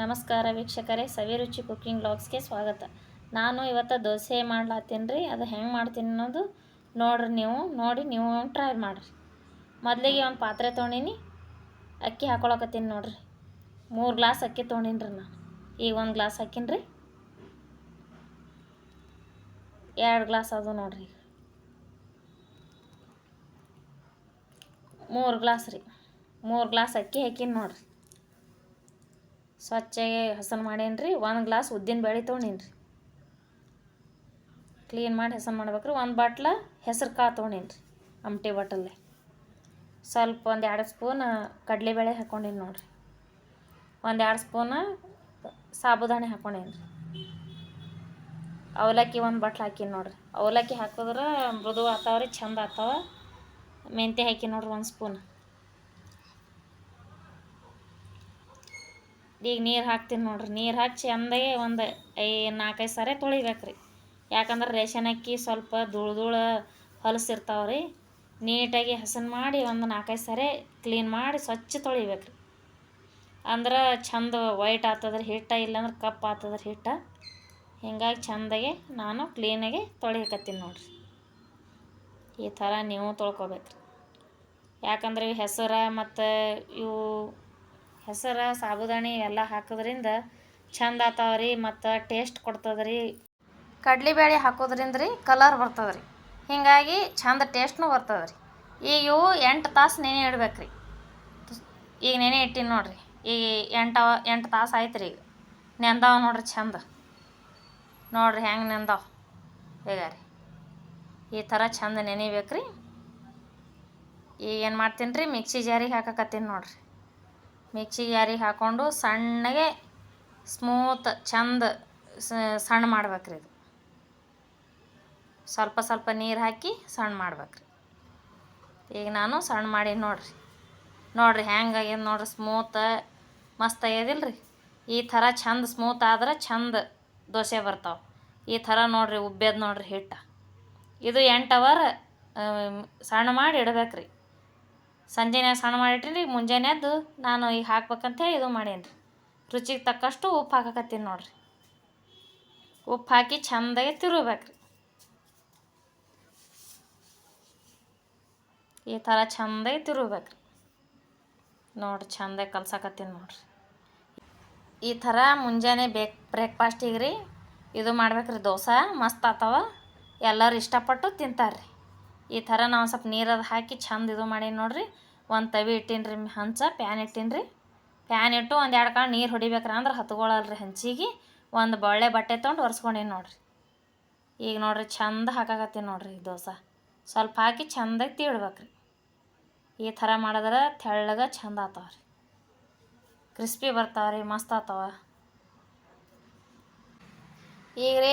ನಮಸ್ಕಾರ ವೀಕ್ಷಕರೇ ಸವಿರುಚಿ ಕುಕ್ಕಿಂಗ್ ಬ್ಲಾಗ್ಸ್ಗೆ ಸ್ವಾಗತ. ನಾನು ಇವತ್ತು ದೋಸೆ ಮಾಡ್ಲಾತ್ತೀನಿ ರೀ, ಅದು ಹೆಂಗೆ ಮಾಡ್ತೀನಿ ಅನ್ನೋದು ನೋಡ್ರಿ ನೀವು, ನೋಡಿ ನೀವು ಟ್ರೈ ಮಾಡಿರಿ. ಮೊದಲಿಗೆ ಒಂದು ಪಾತ್ರೆ ತೊಗೊಂಡಿನಿ, ಅಕ್ಕಿ ಹಾಕೊಳಕತ್ತೀನಿ ನೋಡ್ರಿ. ಮೂರು ಗ್ಲಾಸ್ ಅಕ್ಕಿ ತೊಗೊಂಡಿನಿ ರೀ ನಾನು ಈಗ ಒಂದು ಗ್ಲಾಸ್ ಹಾಕೀನಿ ರೀ ಎರಡು ಗ್ಲಾಸ್ ಅದು ನೋಡ್ರಿ ಮೂರು ಗ್ಲಾಸ್ ರೀ, ಮೂರು ಗ್ಲಾಸ್ ಅಕ್ಕಿ ಹಾಕೀನಿ ನೋಡ್ರಿ. ಸ್ವಚ್ಛಗೆ ಹಸನ್ ರೀ ಒಂದು ಗ್ಲಾಸ್ ಉದ್ದಿನ ಬೇಳೆ ತೊಗೊಂಡೀನಿ ರೀ ಕ್ಲೀನ್ ಮಾಡಿ ಹೆಸರು ಮಾಡ್ಬೇಕು ರೀ ಒಂದು ಬಾಟ್ಲ ಹೆಸರು ಕಾ ತೊಗೊಂಡೀನಿ ರೀ ಅಮ್ಟಿ ಬಾಟಲ್ ಸ್ವಲ್ಪ ಒಂದು ಎರಡು ಸ್ಪೂನ್ ಕಡಲೆಬೇಳೆ ಹಾಕ್ಕೊಂಡೇನಿ ನೋಡಿರಿ. ಒಂದು ಎರಡು ಸ್ಪೂನ ಸಾಬುದಾಣಿ ಹಾಕ್ಕೊಂಡೇನಿ ರೀ ಅವಲಕ್ಕಿ ಒಂದು ಬಾಟ್ಲು ಹಾಕೀನಿ ನೋಡಿರಿ. ಅವಲಕ್ಕಿ ಹಾಕಿದ್ರೆ ಮೃದು ಆತಾವ್ರಿ ಚಂದ ಆತಾವ ಮೆಂತ್ಯ ಹಾಕಿ ನೋಡ್ರಿ ಒಂದು ಸ್ಪೂನ್. ಈಗ ನೀರು ಹಾಕ್ತೀನಿ ನೋಡ್ರಿ. ನೀರು ಹಾಕಿ ಚಂದಾಗೆ ಒಂದು ಐ ನಾಲ್ಕೈದು ಸಾರಿ ತೊಳಿಬೇಕು ರೀ ಯಾಕಂದ್ರೆ ರೇಷನ್ ಅಕ್ಕಿ ಸ್ವಲ್ಪ ಧೂಳು ಧೂಳು ಹೊಲಸಿರ್ತಾವೆ ರೀ ನೀಟಾಗಿ ಹಸನ್ ಮಾಡಿ ಒಂದು ನಾಲ್ಕೈದು ಸಾರಿ ಕ್ಲೀನ್ ಮಾಡಿ ಸ್ವಚ್ಛ ತೊಳಿಬೇಕು ರೀ ಅಂದ್ರೆ ಚಂದ ವೈಟ್ ಆತದ್ರೆ ಹಿಟ್ಟ, ಇಲ್ಲಾಂದ್ರೆ ಕಪ್ಪು ಆತದ್ರೆ ಹಿಟ್ಟ. ಹಿಂಗಾಗಿ ಚಂದಾಗೆ ನಾನು ಕ್ಲೀನಾಗಿ ತೊಳಿಕತ್ತೀನಿ ನೋಡ್ರಿ. ಈ ಥರ ನೀವು ತೊಳ್ಕೊಬೇಕು ರೀ ಯಾಕಂದ್ರೆ ಇವು ಹೆಸರು ಮತ್ತು ಇವು ಹೆಸರು, ಸಾಬುದಾಣಿ ಎಲ್ಲ ಹಾಕೋದ್ರಿಂದ ಚಂದ ಆತಾವ ರೀ ಮತ್ತು ಟೇಸ್ಟ್ ಕೊಡ್ತದೆ ರೀ ಕಡ್ಲೆಬೇಳೆ ಹಾಕೋದ್ರಿಂದ ರೀ ಕಲರ್ ಬರ್ತದೆ ರೀ ಹೀಗಾಗಿ ಚಂದ ಟೇಸ್ಟ್ನೂ ಬರ್ತದೆ ರೀ ಈಗ ಇವು ಎಂಟು ತಾಸು ನೆನೆ ಇಡ್ಬೇಕು ರೀ ಈಗ ನೆನೆ ಇಟ್ಟಿನಿ ನೋಡಿರಿ. ಈಗ ಎಂಟು ಎಂಟು ತಾಸು ಆಯ್ತು ರೀ ಈಗ. ನೆಂದಾವ ನೋಡ್ರಿ ಚಂದ. ನೋಡ್ರಿ ಹೆಂಗೆ ನೆಂದಾವ. ಈಗ ರೀ ಈ ಥರ ಚಂದ ನೆನಿಬೇಕು ರೀ ಈಗ ಏನು ಮಾಡ್ತೀನಿ ರೀ ಮಿಕ್ಸಿ ಜಾರಿಗೆ ಹಾಕಕತ್ತೀನಿ ನೋಡ್ರಿ. ಮಿಕ್ಸಿ ಜಾರಿಗೆ ಹಾಕ್ಕೊಂಡು ಸಣ್ಣಗೆ ಸ್ಮೂತ್ ಚಂದ ಸಣ್ಣ ಮಾಡ್ಬೇಕ್ರಿ ಇದು ಸ್ವಲ್ಪ ಸ್ವಲ್ಪ ನೀರು ಹಾಕಿ ಸಣ್ಣ ಮಾಡ್ಬೇಕ್ರಿ. ಈಗ ನಾನು ಸಣ್ಣ ಮಾಡಿ ನೋಡ್ರಿ. ನೋಡ್ರಿ ಹೆಂಗೆ ಆಗ್ಯದ ನೋಡ್ರಿ ಸ್ಮೂತ್ ಮಸ್ತ್ ಆಗ್ಯದಿಲ್ಲ ರೀ ಈ ಥರ ಚಂದ ಸ್ಮೂತ್ ಆದ್ರೆ ಚಂದ ದೋಸೆ ಬರ್ತಾವೆ. ಈ ಥರ ನೋಡ್ರಿ ಉಬ್ಬ್ಯದ ನೋಡ್ರಿ ಹಿಟ್ಟು. ಇದು ಎಂಟು ಅವರ್ ಸಣ್ಣ ಮಾಡಿ ಇಡ್ಬೇಕು ರೀ ಸಂಜೆನ್ಯಾಗ ಸಣ್ಣ ಮಾಡಿಟ್ರಿ ರೀ ಮುಂಜಾನೆ ಎದ್ದು ನಾನು ಈಗ ಹಾಕ್ಬೇಕಂತೇಳಿ ಇದು ಮಾಡೇನಿ ರೀ ರುಚಿಗೆ ತಕ್ಕಷ್ಟು ಉಪ್ಪು ಹಾಕಕತ್ತೀನಿ ನೋಡ್ರಿ. ಉಪ್ಪು ಹಾಕಿ ಚಂದಾಗಿ ತಿರುಗ್ಬೇಕು ಈ ಥರ ಚಂದಾಗಿ ತಿರುಗ್ಬೇಕು ರೀ ನೋಡ್ರಿ ಚಂದಾಗಿ ಕಲ್ಸಕತ್ತೀನಿ ನೋಡ್ರಿ. ಈ ಥರ ಮುಂಜಾನೆ ಬೇಕ್ ಬ್ರೇಕ್ಫಾಸ್ಟಿಗೆ ರೀ ಇದು ಮಾಡ್ಬೇಕ್ರಿ ದೋಸೆ, ಮಸ್ತ್ ಆತವ ಎಲ್ಲರೂ ಇಷ್ಟಪಟ್ಟು ತಿಂತಾರೆ ರೀ ಈ ಥರ ನಾವು ಸ್ವಲ್ಪ ನೀರದು ಹಾಕಿ ಚಂದ ಇದು ಮಾಡೀನಿ ನೋಡ್ರಿ. ಒಂದು ತವಿ ಇಟ್ಟೀನಿ ರೀ ಹಂಚ, ಪ್ಯಾನ್ ಇಟ್ಟೀನಿ ರೀ ಪ್ಯಾನ್ ಇಟ್ಟು ಒಂದು ಎರಡು ಕಾಳು ನೀರು ಹೊಡಿಬೇಕ್ರ ಅಂದ್ರೆ ಹತ್ಕೊಳ್ಳಲ್ಲ ರೀ ಹಂಚಿಗೆ. ಒಂದು ಬಳ್ಳೆ ಬಟ್ಟೆ ತೊಗೊಂಡು ಒರೆಸ್ಕೊಂಡೀನಿ ನೋಡ್ರಿ. ಈಗ ನೋಡ್ರಿ ಚಂದ ಹಾಕಾಕತ್ತೀನಿ ನೋಡ್ರಿ ದೋಸೆ. ಸ್ವಲ್ಪ ಹಾಕಿ ಚಂದಾಗಿ ತೀಡ್ಬೇಕ್ರಿ. ಈ ಥರ ಮಾಡಿದ್ರೆ ತೆಳ್ಳಗೆ ಚಂದ ರೀ ಕ್ರಿಸ್ಪಿ ಬರ್ತಾವ ರೀ ಮಸ್ತ್ ಆತಾವ. ಈಗ ರೀ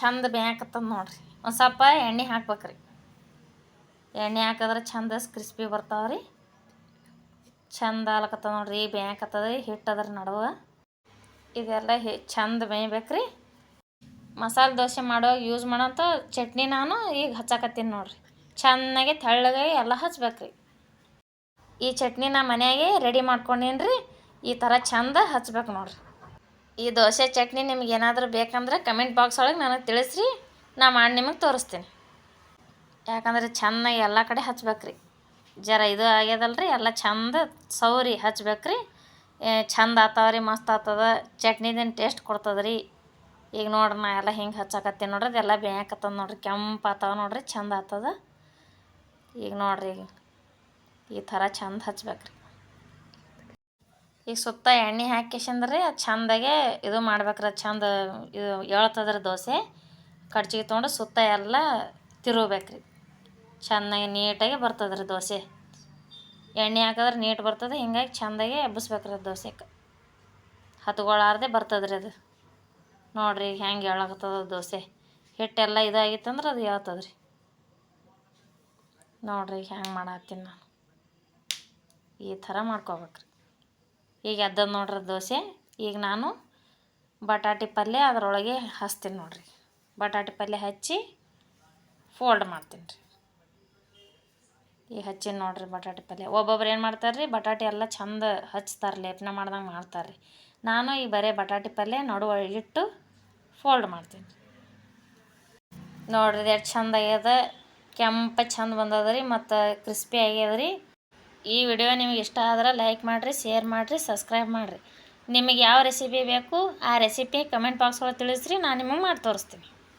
ಚಂದ ಬೇಯಾಕತ್ತದ ನೋಡ್ರಿ. ಒಂದು ಸ್ವಲ್ಪ ಎಣ್ಣೆ ಹಾಕ್ಬೇಕ್ರಿ. ಎಣ್ಣೆ ಹಾಕಿದ್ರೆ ಚಂದ ಕ್ರಿಸ್ಪಿ ಬರ್ತಾವೆ ರೀ ಚಂದ ಆಲಕತ್ತದ ನೋಡ್ರಿ, ಬೇಯಕತ್ತದ ರೀ ಹಿಟ್ಟು ಅದ್ರ ನಡುವ. ಇದೆಲ್ಲ ಹೆ ಚಂದ ಬೇಯ್ಬೇಕ್ರಿ. ಮಸಾಲೆ ದೋಸೆ ಮಾಡೋ ಯೂಸ್ ಮಾಡೋಂಥ ಚಟ್ನಿ ನಾನು ಈಗ ಹಚ್ಚಾಕತ್ತೀನಿ ನೋಡ್ರಿ. ಚೆನ್ನಾಗಿ ತೆಳ್ಳಗೆ ಎಲ್ಲ ಹಚ್ಬೇಕ್ರಿ. ಈ ಚಟ್ನಿ ನಾ ಮನೆಯಾಗೆ ರೆಡಿ ಮಾಡ್ಕೊಂಡೀನಿ ರೀ ಈ ಥರ ಚಂದ ಹಚ್ಬೇಕು ನೋಡ್ರಿ. ಈ ದೋಸೆ ಚಟ್ನಿ ನಿಮ್ಗೆ ಏನಾದರೂ ಬೇಕಂದ್ರೆ ಕಮೆಂಟ್ ಬಾಕ್ಸ್ ಒಳಗೆ ನನಗೆ ತಿಳಿಸ್ರಿ, ನಾ ಮಾಡಿ ನಿಮಗೆ ತೋರಿಸ್ತೀನಿ. ಯಾಕಂದ್ರೆ ಚೆನ್ನಾಗಿ ಎಲ್ಲ ಕಡೆ ಹಚ್ಬೇಕ್ರಿ. ಜರ ಇದು ಆಗ್ಯದಲ್ರಿ, ಎಲ್ಲ ಚಂದ ಸೌರಿ ಹಚ್ಬೇಕ್ರಿ. ಚಂದ ಆತಾವ ರೀ ಮಸ್ತ್ ಆಗ್ತದ ಚಟ್ನಿದೇನು ಟೇಸ್ಟ್ ಕೊಡ್ತದೆ ರೀ ಈಗ ನೋಡ್ರಿ ನಾ ಎಲ್ಲ ಹಿಂಗೆ ಹಚ್ಚಾಕತ್ತೀನಿ ನೋಡ್ರಿ, ಅದೆಲ್ಲ ಬೇಯಾಕತ್ತದ ನೋಡ್ರಿ. ಕೆಂಪು ಆತಾವ ನೋಡ್ರಿ, ಚಂದ ಆಗ್ತದ ಈಗ ನೋಡ್ರಿ ಈಗ ಈ ಥರ ಚಂದ ಹಚ್ಬೇಕ್ರಿ. ಈಗ ಸುತ್ತ ಎಣ್ಣೆ ಹಾಕಿಸಂದ್ರಿ ಅದು ಚಂದಾಗೆ ಇದು ಮಾಡ್ಬೇಕ್ರಿ, ಅದು ಚಂದ ಇದು ಹೇಳ್ತದ್ರಿ ದೋಸೆ. ಕಡ್ಚಿಗೆ ತೊಗೊಂಡು ಸುತ್ತ ಎಲ್ಲ ತಿರುಗ್ಬೇಕ್ರಿ. ಚೆನ್ನಾಗಿ ನೀಟಾಗಿ ಬರ್ತದೆ ದೋಸೆ. ಎಣ್ಣೆ ಹಾಕಿದ್ರೆ ನೀಟ್ ಬರ್ತದೆ, ಹಿಂಗಾಗಿ ಚೆಂದಾಗಿ ಎಬ್ಬಿಸ್ಬೇಕ್ರಿ ರೀ ದೋಸೆಗೆ ಹತ್ಕೊಳಾರ್ದೆ ಬರ್ತದೆ ರೀ ಅದು. ನೋಡಿರಿ ಹೆಂಗೆ ಹೇಳಾಕತ್ತದ ದೋಸೆ. ಹಿಟ್ಟೆಲ್ಲ ಇದಾಗಿತ್ತಂದ್ರೆ ಅದು ಹೇಳ್ತದ್ರಿ ರೀ ನೋಡಿರಿ ಹೆಂಗೆ ಮಾಡತ್ತೀನಿ ನಾನು. ಈ ಥರ ಮಾಡ್ಕೋಬೇಕ್ರಿ. ಈಗ ಎದ್ದದ ನೋಡ್ರಿ ದೋಸೆ. ಈಗ ನಾನು ಬಟಾಟಿ ಪಲ್ಯ ಅದರೊಳಗೆ ಹಚ್ತೀನಿ ನೋಡಿರಿ. ಬಟಾಟಿ ಪಲ್ಯ ಹಚ್ಚಿ ಫೋಲ್ಡ್ ಮಾಡ್ತೀನಿ ರೀ. ಈಗ ಹಚ್ಚಿನ ನೋಡ್ರಿ ಬಟಾಟೆ ಪಲ್ಯ. ಒಬ್ಬೊಬ್ರು ಏನು ಮಾಡ್ತಾರೆ ರೀ ಬಟಾಟೆ ಎಲ್ಲ ಚಂದ ಹಚ್ತಾರೆ ಲೇಪನ ಮಾಡ್ದಂಗೆ ಮಾಡ್ತಾರೆ ರೀ ನಾನು ಈ ಬರೀ ಬಟಾಟೆ ಪಲ್ಯ ನಡುವ ಇಟ್ಟು ಫೋಲ್ಡ್ ಮಾಡ್ತೀನಿ. ನೋಡ್ರಿ ಎಷ್ಟು ಚಂದ ಆಗ್ಯದ, ಕೆಂಪ ಚಂದ ಬಂದದ ರೀ ಮತ್ತು ಕ್ರಿಸ್ಪಿ ಆಗ್ಯದ ರೀ ಈ ವಿಡಿಯೋ ನಿಮಗೆ ಇಷ್ಟ ಆದ್ರೆ ಲೈಕ್ ಮಾಡಿರಿ ಶೇರ್ ಮಾಡಿರಿ ಸಬ್ಸ್ಕ್ರೈಬ್ ಮಾಡಿರಿ. ನಿಮಗೆ ಯಾವ ರೆಸಿಪಿ ಬೇಕು, ಆ ರೆಸಿಪಿ ಕಮೆಂಟ್ ಬಾಕ್ಸ್ ಒಳಗೆ ತಿಳಿಸ್ರಿ, ನಾನು ನಿಮಗೆ ಮಾಡಿ ತೋರಿಸ್ತೀನಿ